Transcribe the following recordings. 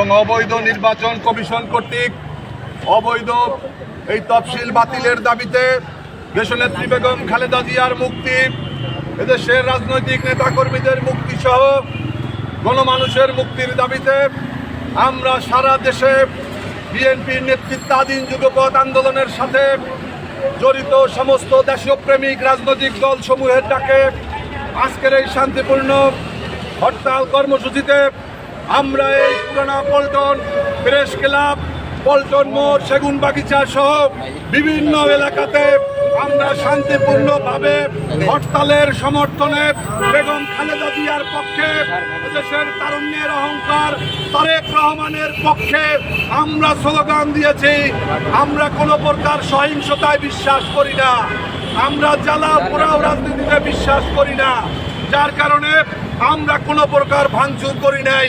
এবং অবৈধ নির্বাচন কমিশন কর্তৃক অবৈধ এই তফসিল বাতিলের দাবিতে দেশনেত্রী বেগম খালেদা জিয়ার মুক্তি, এদেশের রাজনৈতিক নেতাকর্মীদের মুক্তি সহ গণমানুষের মুক্তির দাবিতে আমরা সারা দেশে বিএনপির নেতৃত্বাধীন যুগপথ আন্দোলনের সাথে জড়িত সমস্ত দেশপ্রেমিক রাজনৈতিক দল সমূহের ডাকে আজকের এই শান্তিপূর্ণ হরতাল কর্মসূচিতে আমরা এই পুরানা পল্টন প্রেস ক্লাব, পল্টন মোড়, সেগুন বাগিচা সহ বিভিন্ন এলাকাতে আমরা শান্তিপূর্ণভাবে হরতালের সমর্থনে বেগম খালেদা জিয়ার পক্ষে, দেশের তারুণ্যের অহংকার, তারেক রহমানের পক্ষে আমরা স্লোগান দিয়েছি, আমরা কোনো প্রকার সহিংসতায় বিশ্বাস করি না, আমরা জ্বালা পোড়াও রাজনীতিতে বিশ্বাস করি না, যার কারণে আমরা কোনো প্রকার ভাঙচুর করি নাই।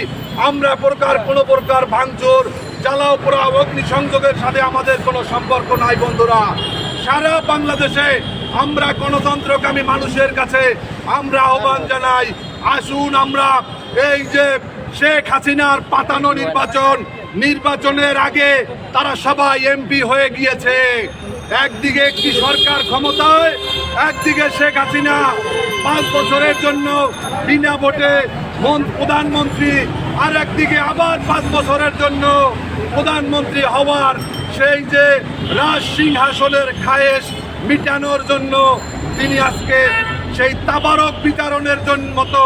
আমরা প্রকার কোনো প্রকার ভাঙচুর, জ্বালাও পোড়া অগ্নিসংযোগের সাথে আমাদের কোনো সম্পর্ক নাই, বন্ধুরা। সারা বাংলাদেশে আমরা গণতন্ত্রকামী মানুষের কাছে আমরা আহ্বান জানাই, আসুন আমরা এই যে শেখ হাসিনার পাতানো নির্বাচন, নির্বাচনের আগে তারা সবাই এমপি হয়ে গিয়েছে। একদিকে একটি সরকার ক্ষমতায়, একদিকে শেখ হাসিনা পাঁচ বছরের জন্য বিনা ভোটে প্রধানমন্ত্রী আর একদিকে আবার পাঁচ বছরের জন্য প্রধানমন্ত্রী হওয়ার সেই যে রাজ সিংহাসনের খায়েশ মিটানোর জন্য তিনি আজকে সেই তাবারক বিতরণের জন্য মতো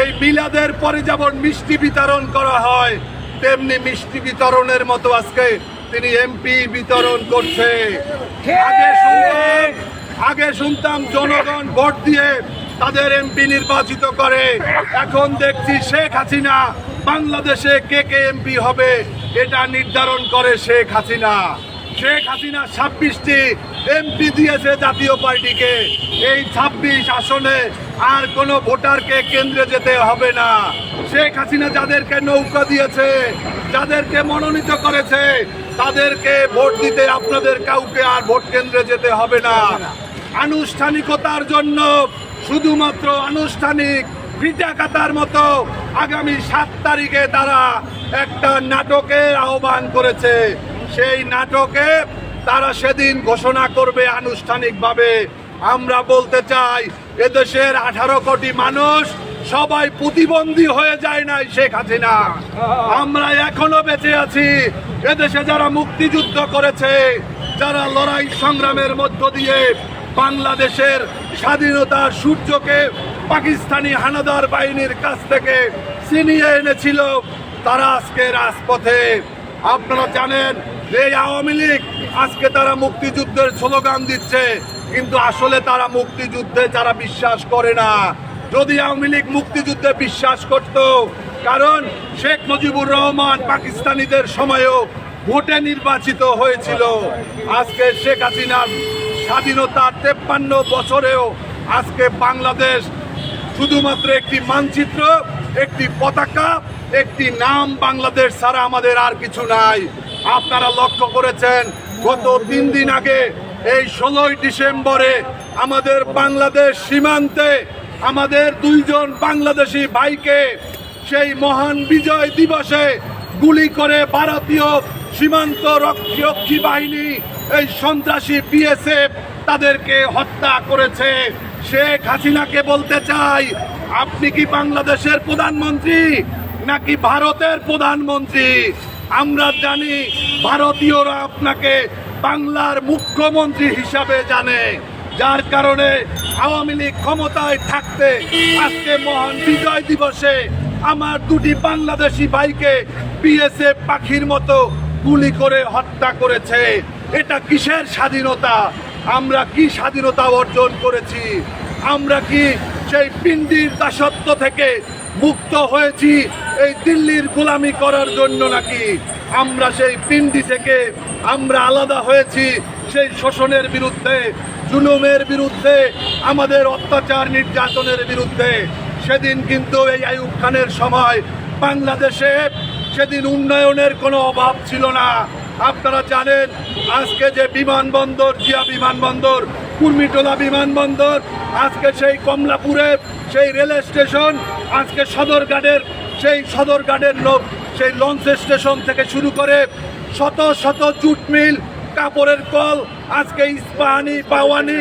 এই মিলাদের পরে যেমন মিষ্টি বিতরণ করা হয় তেমনি মিষ্টি বিতরণের মতো আজকে তিনি এমপি বিতরণ করছে। আগে শুনতাম আগে শুনতাম জনগণ ভোট দিয়ে তাদের এমপি নির্বাচিত করে। এখন দেখছি শেখ হাসিনা বাংলাদেশে কে কে এমপি হবে এটা নির্ধারণ করে শেখ হাসিনা। শেখ হাসিনা ছাব্বিশটি এমপি দিয়েছে জাতীয় পার্টিকে। এই ছাব্বিশ আসনে আর কোনো ভোটারকে কেন্দ্রে যেতে হবে না। শেখ হাসিনা যাদেরকে নৌকা দিয়েছে, যাদেরকে মনোনীত করেছে, তাদেরকে ভোট দিতে আপনাদের কাউকে আর ভোট কেন্দ্রে যেতে হবে না। আনুষ্ঠানিকতার জন্য শুধুমাত্র আনুষ্ঠানিক ভিটাকাতার মতো আগামী সাত তারিখে তারা একটা নাটকের আহ্বান করেছে। সেই নাটকে তারা সেদিন ঘোষণা করবে আনুষ্ঠানিকভাবে। আমরা বলতে চাই, এদেশের আঠারো কোটি মানুষ সবাই প্রতিবন্ধী হয়ে যায় নাই শেখ হাসিনা। আমরা এখনও বেঁচে আছি। এদেশে যারা মুক্তিযুদ্ধ করেছে, যারা লড়াই সংগ্রামের মধ্য দিয়ে বাংলাদেশের স্বাধীনতার সূর্যকে পাকিস্তানি হানাদার বাহিনীর কাছ থেকে ছিনিয়ে এনেছিল তারা আজকে রাজপথে। আপনারা জানেন এই আওয়ামী লীগ আজকে তারা মুক্তিযুদ্ধের স্লোগান দিচ্ছে, কিন্তু আসলে তারা মুক্তিযুদ্ধে যারা বিশ্বাস করে না। যদি আওয়ামী লীগ মুক্তিযুদ্ধে বিশ্বাস করত, কারণ শেখ মুজিবুর রহমান পাকিস্তানিদের সময়ও ভোটে নির্বাচিত হয়েছিল। আজকে শেখ হাসিনার স্বাধীনতার তেপ্পান্ন বছরেও আজকে বাংলাদেশ শুধুমাত্র একটি মানচিত্র, একটি পতাকা, একটি নাম বাংলাদেশ ছাড়া আমাদের আর কিছু নাই। আপনারা লক্ষ্য করেছেন, গত তিন দিন আগে, এই ষোলোই ডিসেম্বরে আমাদের বাংলাদেশ সীমান্তে আমাদের দুইজন বাংলাদেশি ভাইকে সেই মহান বিজয় দিবসে গুলি করে ভারতীয় সীমান্ত রক্ষী বাহিনী, এই সন্ত্রাসী বিএসএফ তাদেরকে হত্যা করেছে। শেখ হাসিনাকে বলতে চাই, আপনি কি বাংলাদেশের প্রধানমন্ত্রী নাকি ভারতের প্রধানমন্ত্রী? আমরা জানি ভারতীয়রা আপনাকে বাংলার মুখ্যমন্ত্রী হিসাবে জানে। যার কারণে আওয়ামী লীগ ক্ষমতায় থাকতে আজকে মহান বিজয় দিবসে আমার দুটি বাংলাদেশি ভাইকে বিএসএফ পাখির মতো গুলি করে হত্যা করেছে। এটা কিসের স্বাধীনতা? আমরা কি স্বাধীনতা অর্জন করেছি? আমরা কি সেই পিণ্ডির দাসত্ব থেকে মুক্ত হয়েছি এই দিল্লির গোলামি করার জন্য নাকি? আমরা সেই পিণ্ডি থেকে আমরা আলাদা হয়েছি সেই শোষণের বিরুদ্ধে, জুলুমের বিরুদ্ধে, আমাদের অত্যাচার নির্যাতনের বিরুদ্ধে। সেদিন কিন্তু এই আয়ুব খানের সময় বাংলাদেশে সেদিন উন্নয়নের কোনো অভাব ছিল না। আপনারা জানেন, আজকে যে বিমানবন্দর, জিয়া বিমানবন্দর, কুর্মিটোলা বিমানবন্দর, আজকে সেই কমলাপুরে সেই রেল স্টেশন, আজকে সদরঘাটের সেই সদরঘাটের লোক সেই লঞ্চ স্টেশন থেকে শুরু করে শত শত জুট মিল কাপড়ের কল, আজকে ইস্পাহানি বাওয়ানি